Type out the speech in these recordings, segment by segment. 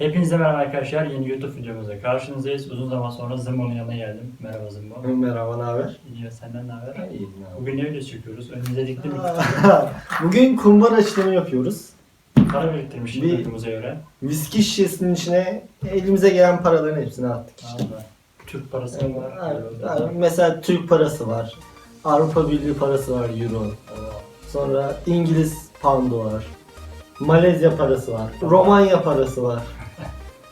Hepinize merhaba arkadaşlar. Yeni YouTube videomuzda karşınızdayız. Uzun zaman sonra Zımbo'nun yanına geldim. Merhaba Zımbo. Merhaba, ne haber? İyi senden ne haber? İyiyim Bugün ne video çekiyoruz? Önümüze diktim. Bugün kumbara işlemi yapıyoruz. Para biriktirmişim Bir- duyduğumuza göre. Viski şişesinin içine elimize gelen paraların hepsini attık işte. Allah. Türk parası var? Yani- yani mesela Türk parası var. Avrupa Birliği parası var, Euro. Sonra İngiliz poundu var. Malezya parası var. Romanya parası var.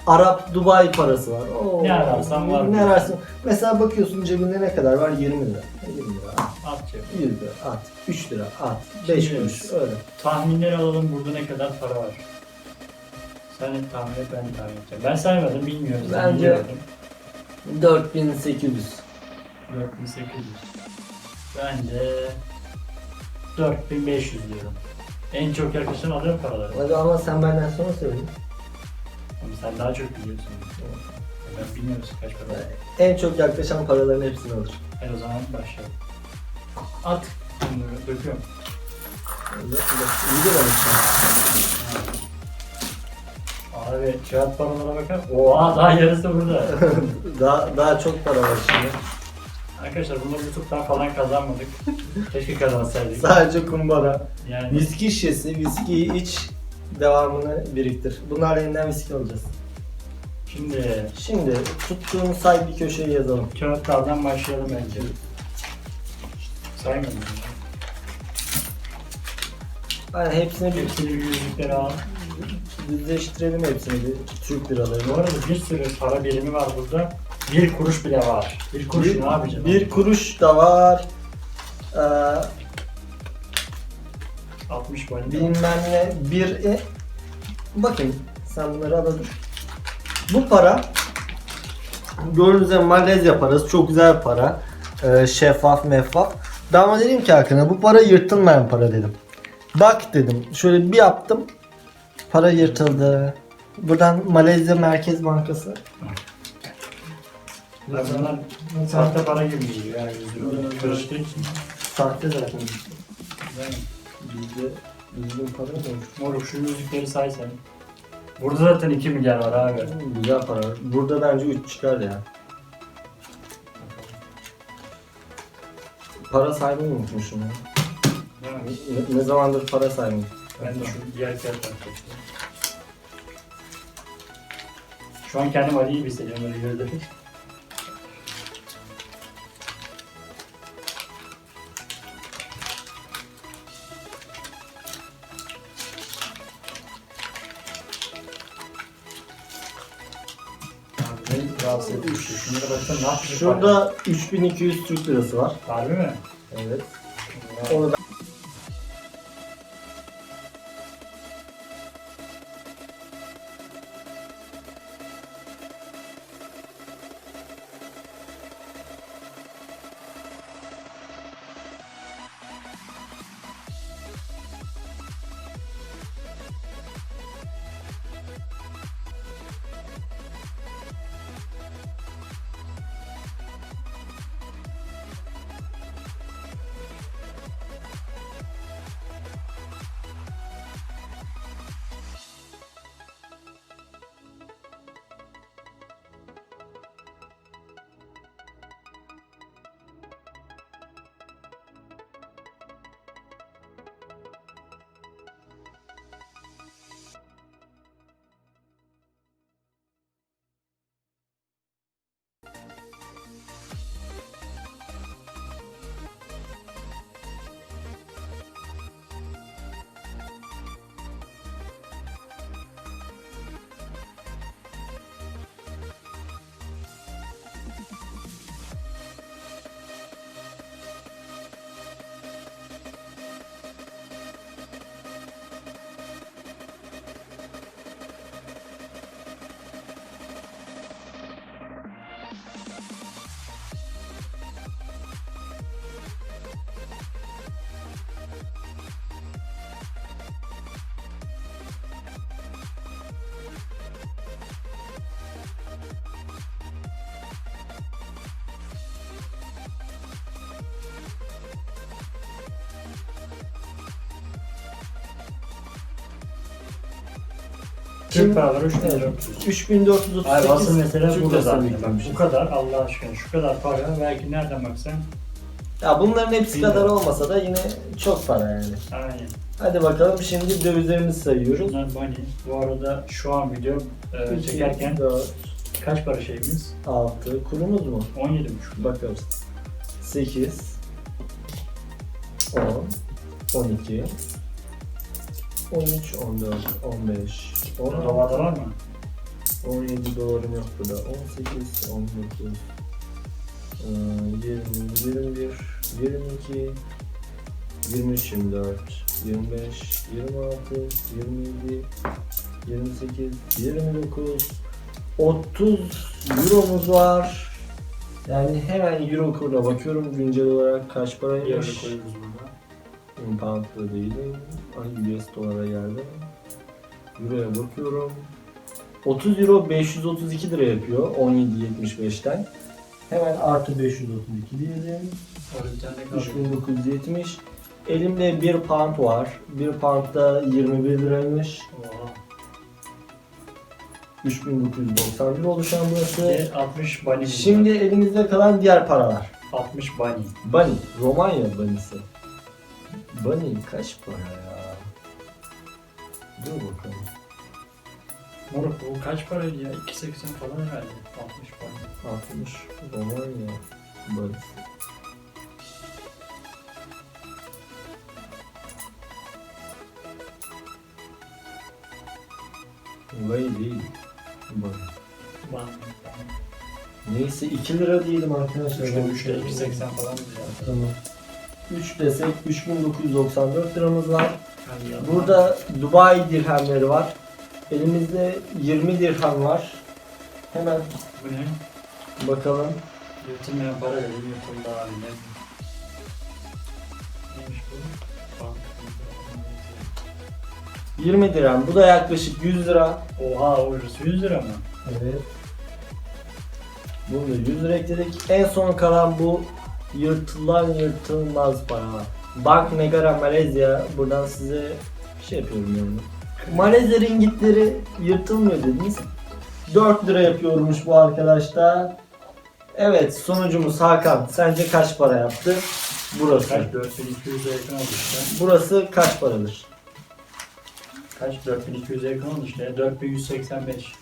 Arap Dubai parası var. Oo, Ne ararsan var. Ne ararsan. Mesela bakıyorsun cebinde ne kadar var? 20 lira. 20 lira at. At cebine. 100 lira at. 3 lira at. 5 Şimdi- kuruş öyle. Tahminleri alalım burada ne kadar para var. Sen et tahmin et ben tahmin edeceğim. Ben saymadım bilmiyorum. Sen Bence- biliyordun. 4800. 4800. Bence 4500 diyorum. En çok yaklaşan alıyor paraları. Hadi ama sen benden sonra söyle. Ama sen daha çok biliyorsun. Ben bilmiyorum kaç para. En çok yaklaşan paraların hepsini alır. Hadi o zaman başlayalım. At. Bunları döküyorum. İyi de Abi kağıt paralara bakar. Oha daha yarısı burada. daha, daha çok para var şimdi. Arkadaşlar bunları YouTube'dan falan kazanmadık. Keşke kazansaydık. Sadece kumbara. Yani Viski şişesi, viskiyi iç, devamını biriktir. Bunlarla yeniden viski alacağız. şimdi Şimdi tuttuğun say bir köşeye yazalım. kağıtlardan başlayalım bence. Saymadım. ya. Yani hepsini bir Hepsini bir yüzlükleri al. düzleştirelim hepsini bir Türk Bu liralarını. arada bir sürü para birimi var burada. Bir kuruş bile var. Bir kuruş ne yapacaksın? bir kuruş da var. Ee, 60 bani. bilmem ne bir e, bakın sen bunları alalım. Bu para gördüğünüz üzere Malezya parası çok güzel para. Ee, şeffaf meffaf. Ben ama dedim ki Hakan'a bu para yırtılmayan para dedim. Bak dedim şöyle bir yaptım. Para yırtıldı. Buradan Malezya Merkez Bankası. Bunlar sahte para gibi yani 100 lira. Karıştığı için. Sahte zaten. Yani, Bizde düzgün para mı? Moruk şu yüzükleri say sen. Burada zaten 2 milyar var abi. Güzel para. Burada bence 3 çıkar ya. Para saymayı unutmuşum ya. Mi? Ne, ne zamandır para saymayı. Ben de şu diğer çektim. Şu an kendimi Ali gibi hissediyorum öyle gözleri. Ediyor işte. Şunlara baksana ne yapacak? Şurada 3200 Türk lirası var. Harbi mi? Evet. Onu ben... Türk paraları 3400. 3438 Hayır asıl mesele Türk burada lirası zaten. Bak, biriktirmişiz. bu kadar Allah aşkına şu kadar para belki nereden baksan Ya bunların hepsi Bilmiyorum. kadar olmasa da yine çok para yani. aynen. Hadi bakalım şimdi dövizlerimizi sayıyoruz. Bunlar bunny. Bu arada şu an video e, çekerken 4, kaç para şeyimiz? 6, kurumuz mu? 17,5. Bakarız. 8, 10, 12, 13, 14, 15, Burada 16, Havada var mı? 17 dolarım yok burada. 18, 19, eee, 20, 21, 22, 23, 24, 25, 26, 27, 28, 29, 30 euromuz var. Yani hemen euro kuruna bakıyorum güncel olarak kaç paraymış. yerde koyuyoruz burada. Pound'da değilim. Ay US dolara geldi. Euro'ya bakıyorum. 30 euro 532 lira yapıyor 17.75'ten. Hemen artı 532 diyelim. Orada bir tane kaldı. 3970. Elimde 1 pound var. 1 pound da 21 liraymış. Oha. 3991 oluşan burası. Bir 60 bunny. Şimdi elimizde kalan diğer paralar. 60 bunny. Bunny, Romanya bunny'si. Bunny kaç para ya? Dur bakalım. Moruk bu kaç paraydı ya? 2.80 falan herhalde. 60 bunny. 60 Romanya bunny'si. Vay değil. Bunny. Bunny. Neyse 2 lira diyelim arkadaşlar. İşte 3'te 2.80 falan ya. Tamam. 3 desek 3994 liramız var. Burada Dubai dirhemleri var. Elimizde 20 dirhem var. Hemen Bu ne? bakalım. Yırtılmayan para vereyim yırtıldı abi. Ne? Neymiş bu? Bank. 20 dirhem. Bu da yaklaşık 100 lira. Oha o 100 lira mı? Evet. Bunu da 100 lira ekledik. En son kalan bu yırtılan yırtılmaz para. Bank Negara Malezya. Buradan size şey yapıyorum yani. Malezya ringitleri yırtılmıyor dediniz. 4 lira yapıyormuş bu arkadaşlar. Evet sonucumuz Hakan. Sence kaç para yaptı? Burası. Kaç? 4200'e yakın oldu işte. Burası kaç paradır? Kaç? 4200'e yakın oldu işte. 4185.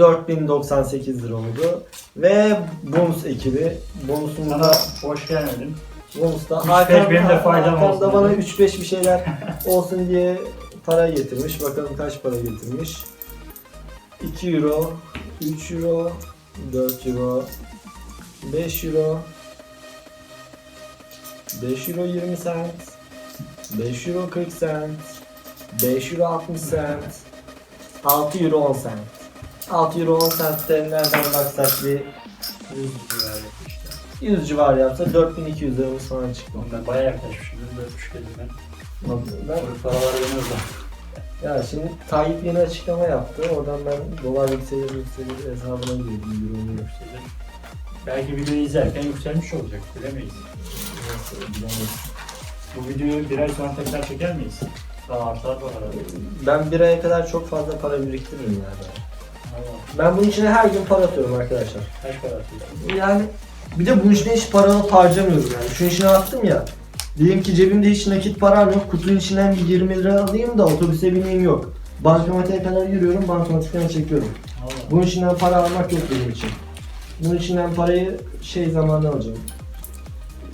4098 lira oldu. Ve bonus ekibi. Bonusumuzda Sana hoş gelmedin. Üç Hakan, benim de faydam Hakan olsun da bana dedi. 3-5 bir şeyler olsun diye para getirmiş. Bakalım kaç para getirmiş. 2 euro, 3 euro, 4 euro, 5 euro, 5 euro 20 cent, 5 euro 40 cent, 5 euro 60 cent, 6 euro 10 cent. 6 euro 10 cent'te nereden baksak bir 100 lira işte. 100 civar yapsa 4200 liramız falan çıktı. Ondan bayağı yaklaşmışım. 4,5 dedim ben. Ben Moruk paralar yanıyordu. Ya şimdi Tayyip yeni açıklama yaptı. Oradan ben dolar yükselir yükselir hesabına girdim. Euro'nu yükselir. Belki videoyu izlerken yükselmiş olacak. Bilemeyiz. Nasıl bilemedim. Bu videoyu bir ay sonra tekrar çeker miyiz? Daha artar bu arada. Ben bir aya kadar çok fazla para biriktiririm yani. Ben bunun içine her gün para atıyorum arkadaşlar. Kaç para atıyorsun? Yani bir de bunun içine hiç para harcamıyorum yani. Şunun içine attım ya. Diyelim ki cebimde hiç nakit param yok. Kutunun içinden bir 20 lira alayım da otobüse bineyim yok. Bankamatiğe kadar yürüyorum, bankamatikten çekiyorum. Allah. Bunun içinden para almak yok benim için. Bunun içinden parayı şey zamanında alacağım.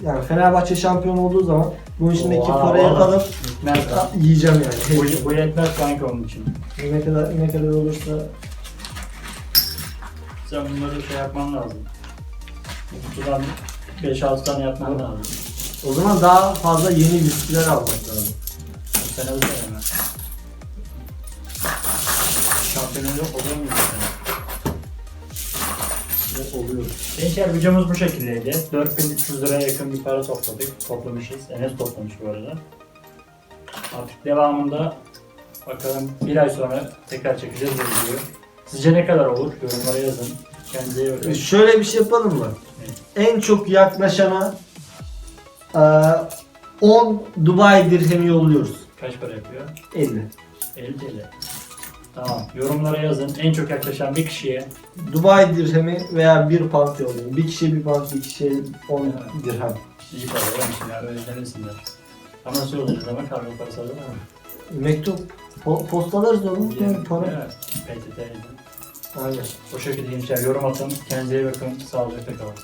Yani Fenerbahçe şampiyon olduğu zaman bunun içindeki Oha, parayı oha. alıp yiyeceğim yani. Bu, bu yetmez kanka onun için. ne kadar ne kadar olursa Sen bunları şey yapman lazım. Bu kutudan 5-6 tane yapman lazım. o zaman daha fazla yeni viskiler almak lazım. Bu sene bu sene? Şampiyonun yok bu sene? Ne oluyor? Gençler videomuz bu şekildeydi. 4300 liraya yakın bir para topladık. Toplamışız. Enes toplamış bu arada. Artık devamında bakalım bir ay sonra tekrar çekeceğiz bu videoyu. Sizce ne kadar olur? Yorumlara yazın. Kendinize iyi bakın. Şöyle bir şey yapalım mı? En çok yaklaşana eee, 10 Dubai dirhemi yolluyoruz. kaç para yapıyor? 50. 50 TL. Tamam. Yorumlara yazın. En çok yaklaşan bir kişiye Dubai dirhemi veya bir pound yollayın. Bir kişi bir pound, bir kişi 10 dirhem. iyi para vermişsin ya. Öyle demesinler. Ama olacak ama kargo parası alır mı? Mektup po- postalarız oğlum. Yani para. Evet. PTT'ydi. Aynen. O şekilde gençler yorum atın. Kendinize iyi bakın. Sağlıcakla kalın.